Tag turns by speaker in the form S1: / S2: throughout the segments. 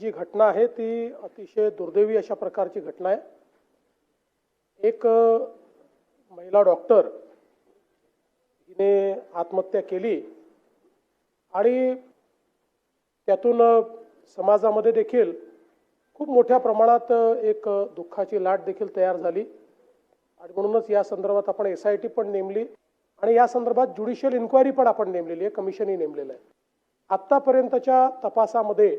S1: जी घटना आहे ती अतिशय दुर्दैवी अशा प्रकारची घटना आहे. एक महिला डॉक्टर हिने आत्महत्या केली आणि त्यातून समाजामध्ये देखील खूप मोठ्या प्रमाणात एक दुःखाची लाट देखील तयार झाली. आणि म्हणूनच या संदर्भात आपण एस आय टी पण नेमली आणि या संदर्भात ज्युडिशियल इन्क्वायरी पण आपण नेमलेली आहे कमिशनही नेमलेलं आहे. आत्तापर्यंतच्या तपासामध्ये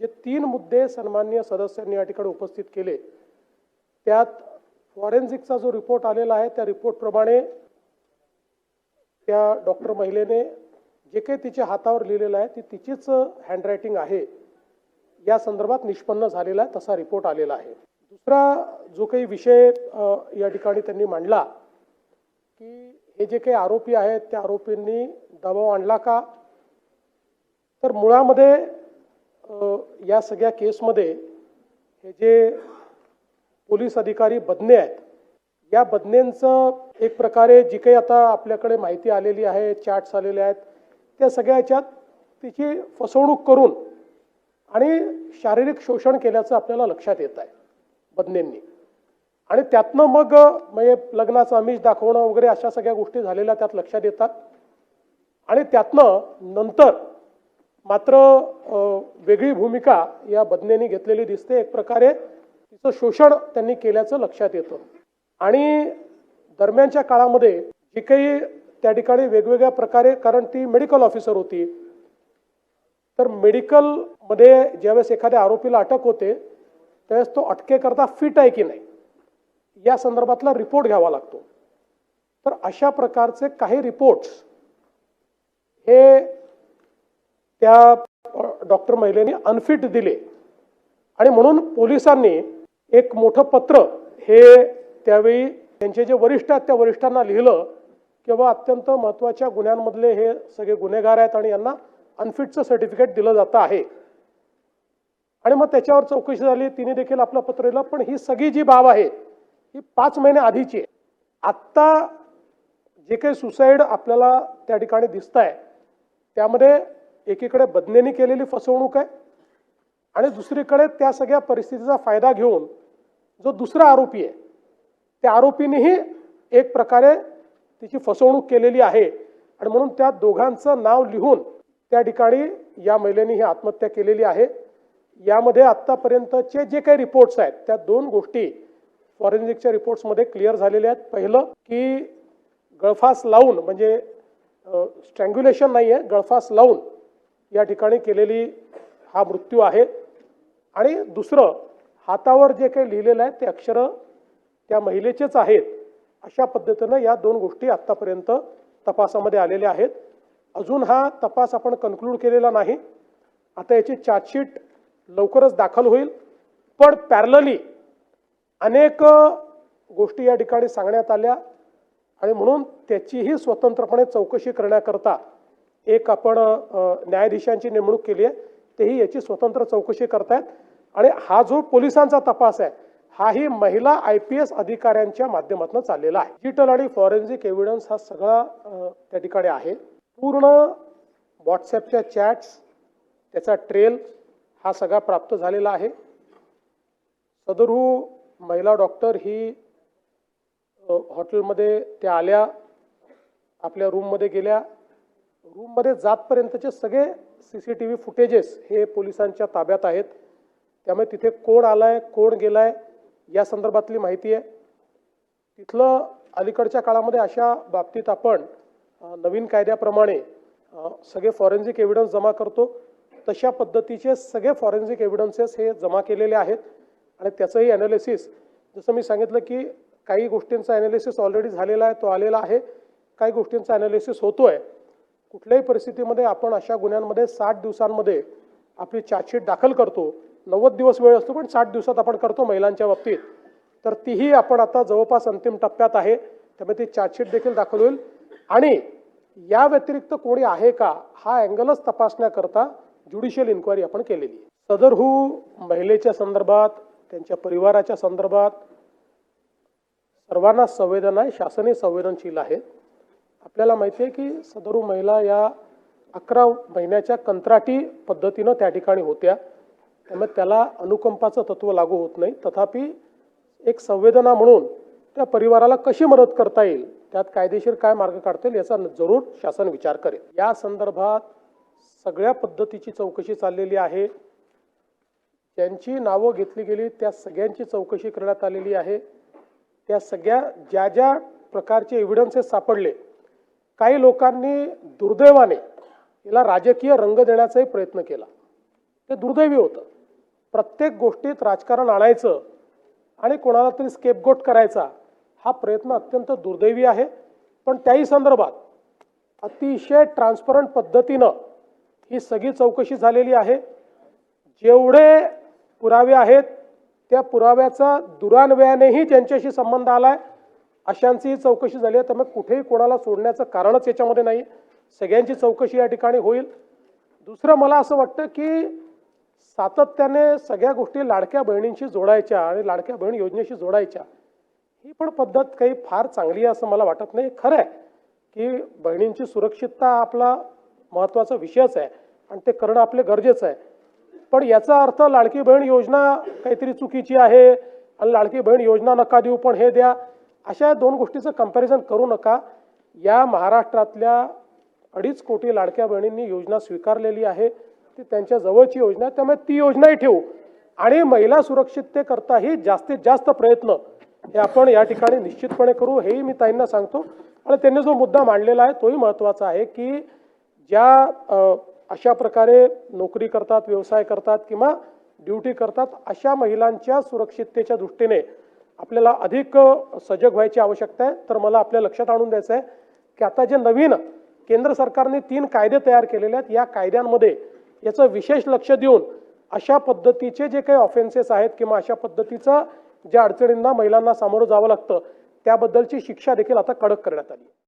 S1: जे तीन मुद्दे सन्मान्य सदस्यांनी या ठिकाणी उपस्थित केले त्यात फॉरेन्सिकचा जो रिपोर्ट आलेला आहे त्या रिपोर्टप्रमाणे त्या डॉक्टर महिलेने जे काही तिच्या हातावर लिहिलेलं आहे ती तिचीच हँडरायटिंग आहे. या संदर्भात निष्पन्न झालेला आहे तसा रिपोर्ट आलेला आहे. दुसरा जो काही विषय या ठिकाणी त्यांनी मांडला की हे जे काही आरोपी आहेत त्या आरोपींनी दबाव आणला का? तर मुळामध्ये या सगळ्या केसमध्ये हे जे पोलीस अधिकारी बदने आहेत या बदनेंचं एक प्रकारे जी काही आता आपल्याकडे माहिती आलेली आहे चॅट्स आलेले आहेत त्या सगळ्या याच्यात तिची फसवणूक करून आणि शारीरिक शोषण केल्याचं आपल्याला लक्षात येत आहे बदनेंनी आणि त्यातनं मग म्हणजे लग्नाचं आमिष दाखवणं वगैरे अशा सगळ्या गोष्टी झालेल्या त्यात लक्षात येतात. आणि त्यातनं नंतर मात्र वेगळी भूमिका या बदनेनी घेतलेली दिसते. एक प्रकारे तिचं शोषण त्यांनी केल्याचं लक्षात येतं. आणि दरम्यानच्या काळामध्ये जी काही त्या ठिकाणी वेगवेगळ्या प्रकारे कारण ती मेडिकल ऑफिसर होती. तर मेडिकलमध्ये ज्यावेळेस एखाद्या आरोपीला अटक होते त्यावेळेस तो अटकेकरता फिट आहे की नाही या संदर्भातला रिपोर्ट घ्यावा लागतो. तर अशा प्रकारचे काही रिपोर्ट्स हे त्या डॉक्टर महिलेने अनफिट दिले. आणि म्हणून पोलिसांनी एक मोठं पत्र हे त्यावेळी त्यांचे जे वरिष्ठ आहेत त्या वरिष्ठांना लिहिलं किंवा अत्यंत महत्त्वाच्या गुन्ह्यांमधले हे सगळे गुन्हेगार आहेत आणि यांना अनफिटचं सर्टिफिकेट दिलं जातं आहे. आणि मग त्याच्यावर चौकशी झाली तिने देखील आपलं पत्र लिहिलं पण ही सगळी जी बाब आहे ही पाच महिने आधीची आहे. आत्ता जे काही सुसाईड आपल्याला त्या ठिकाणी दिसत आहे त्यामध्ये एकीकडे बदनेनी केलेली फसवणूक आहे आणि दुसरीकडे त्या सगळ्या परिस्थितीचा फायदा घेऊन जो दुसरा आरोपी आहे त्या आरोपीनेही एक प्रकारे तिची फसवणूक केलेली आहे. आणि म्हणून त्या दोघांचं नाव लिहून त्या ठिकाणी या महिलेने ही आत्महत्या केलेली आहे. यामध्ये आत्तापर्यंतचे जे काही रिपोर्ट्स आहेत त्या दोन गोष्टी फॉरेन्सिकच्या रिपोर्ट्समध्ये क्लिअर झालेल्या आहेत. पहिलं की गळफास लावून म्हणजे स्ट्रँग्युलेशन नाही आहे गळफास लावून या ठिकाणी केलेली हा मृत्यू आहे. आणि दुसरं हातावर जे काही लिहिलेलं आहे ते अक्षरं त्या महिलेचेच आहेत. अशा पद्धतीनं या दोन गोष्टी आत्तापर्यंत तपासामध्ये आलेल्या आहेत. अजून हा तपास आपण कन्क्लूड केलेला नाही. आता याची चार्जशीट लवकरच दाखल होईल. पण पॅरलली अनेक गोष्टी या ठिकाणी सांगण्यात आल्या. आणि म्हणून त्याचीही स्वतंत्रपणे चौकशी करण्याकरता एक आपण न्यायाधीशांची नेमणूक केली आहे तेही याची स्वतंत्र चौकशी करतायत. आणि हा जो पोलिसांचा तपास आहे हाही महिला आय पी एस अधिकाऱ्यांच्या माध्यमातून चाललेला आहे. डिजिटल आणि फॉरेन्सिक एव्हिडन्स हा सगळा त्या ठिकाणी आहे. पूर्ण व्हॉट्सॲपच्या चॅट्स त्याचा ट्रेल हा सगळा प्राप्त झालेला आहे. सदरू महिला डॉक्टर ही हॉटेलमध्ये त्या आल्या आपल्या रूममध्ये गेल्या. रूममध्ये जातपर्यंतचे सगळे C C T V footages हे पोलिसांच्या ताब्यात आहेत. त्यामुळे तिथे कोण आलाय कोण गेलाय या संदर्भातली माहिती आहे. तिथलं अलीकडच्या काळामध्ये अशा बाबतीत आपण नवीन कायद्याप्रमाणे सगळे फॉरेन्सिक एव्हिडन्स जमा करतो. तशा पद्धतीचे सगळे फॉरेन्सिक एव्हिडन्सेस हे जमा केलेले आहेत. आणि त्याचंही ॲनालिसिस जसं मी सांगितलं की काही गोष्टींचा ॲनालिसिस ऑलरेडी झालेला आहे तो आलेला आहे. काही गोष्टींचा ॲनालिसिस होतो आहे कुठल्याही परिस्थितीमध्ये आपण अशा गुन्ह्यांमध्ये साठ दिवसांमध्ये आपली चार्जशीट दाखल करतो. नव्वद दिवस वेळ असतो पण साठ दिवसात आपण करतो महिलांच्या बाबतीत. तर तीही आपण आता जवळपास अंतिम टप्प्यात आहे. त्यामुळे ती चार्जशीट देखील दाखल होईल. आणि या व्यतिरिक्त कोणी आहे का हा अँगलच तपासण्याकरता ज्युडिशियल इन्क्वायरी आपण केलेली आहे. सदरहू महिलेच्या संदर्भात त्यांच्या परिवाराच्या संदर्भात सर्वांना संवेदना आहे शासनही संवेदनशील आहे. आपल्याला माहिती आहे की सदरू महिला या अकरा महिन्याच्या कंत्राटी पद्धतीनं त्या ठिकाणी होत्या. त्यामुळे त्याला अनुकंपाचं तत्व लागू होत नाही. तथापि एक संवेदना म्हणून त्या परिवाराला कशी मदत करता येईल त्यात कायदेशीर काय मार्ग काढता येईल याचा जरूर शासन विचार करेल. या संदर्भात सगळ्या पद्धतीची चौकशी चाललेली आहे. ज्यांची नावं घेतली गेली त्या सगळ्यांची चौकशी करण्यात आलेली आहे. त्या सगळ्या ज्या ज्या प्रकारचे एव्हिडन्सेस सापडले काही लोकांनी दुर्दैवाने याला राजकीय रंग देण्याचाही प्रयत्न केला. ते दुर्दैवी होतं. प्रत्येक गोष्टीत राजकारण आणायचं आणि कोणाला तरी स्केपगोट करायचा हा प्रयत्न अत्यंत दुर्दैवी आहे. पण त्याही संदर्भात अतिशय ट्रान्सपरंट पद्धतीनं ही सगळी चौकशी झालेली आहे. जेवढे पुरावे आहेत त्या पुराव्याचा दुरान्वयानेही ज्यांच्याशी संबंध आला आहे अशांचीही चौकशी झाली आहे. तर मग कुठेही कोणाला सोडण्याचं कारणच याच्यामध्ये नाही. सगळ्यांची चौकशी या ठिकाणी होईल. दुसरं मला असं वाटतं की सातत्याने सगळ्या गोष्टी लाडक्या बहिणींशी जोडायच्या आणि लाडक्या बहीण योजनेशी जोडायच्या. ही पण पद्धत काही फार चांगली आहे असं मला वाटत नाही. खरं आहे की बहिणींची सुरक्षितता आपला महत्त्वाचा विषयच आहे आणि ते करणं आपले गरजेचं आहे. पण याचा अर्थ लाडकी बहीण योजना काहीतरी चुकीची आहे. आणि लाडकी बहीण योजना नका देऊ पण हे द्या. अशा दोन गोष्टीचं कंपॅरिझन करू नका. या महाराष्ट्रातल्या अडीच कोटी लाडक्या बहिणींनी योजना स्वीकारलेली आहे. ती त्यांच्या जवळची योजना त्यामुळे ती योजनाही ठेवू. आणि महिला सुरक्षिततेकरताही जास्तीत जास्त प्रयत्न हे आपण या ठिकाणी निश्चितपणे करू. हेही मी ताईंना सांगतो. आणि त्यांनी जो मुद्दा मांडलेला आहे तोही महत्त्वाचा आहे की ज्या अशा प्रकारे नोकरी करतात व्यवसाय करतात किंवा ड्युटी करतात अशा महिलांच्या सुरक्षिततेच्या दृष्टीने आपल्याला अधिक सजग व्हायची आवश्यकता आहे. तर मला आपल्या लक्षात आणून द्यायचं आहे की आता जे नवीन केंद्र सरकारने तीन कायदे तयार केलेले आहेत या कायद्यांमध्ये याचं विशेष लक्ष देऊन अशा पद्धतीचे जे काही ऑफेन्सेस आहेत किंवा अशा पद्धतीचं ज्या अडचणींना महिलांना सामोरं जावं लागतं त्याबद्दलची शिक्षा देखील आता कडक करण्यात आली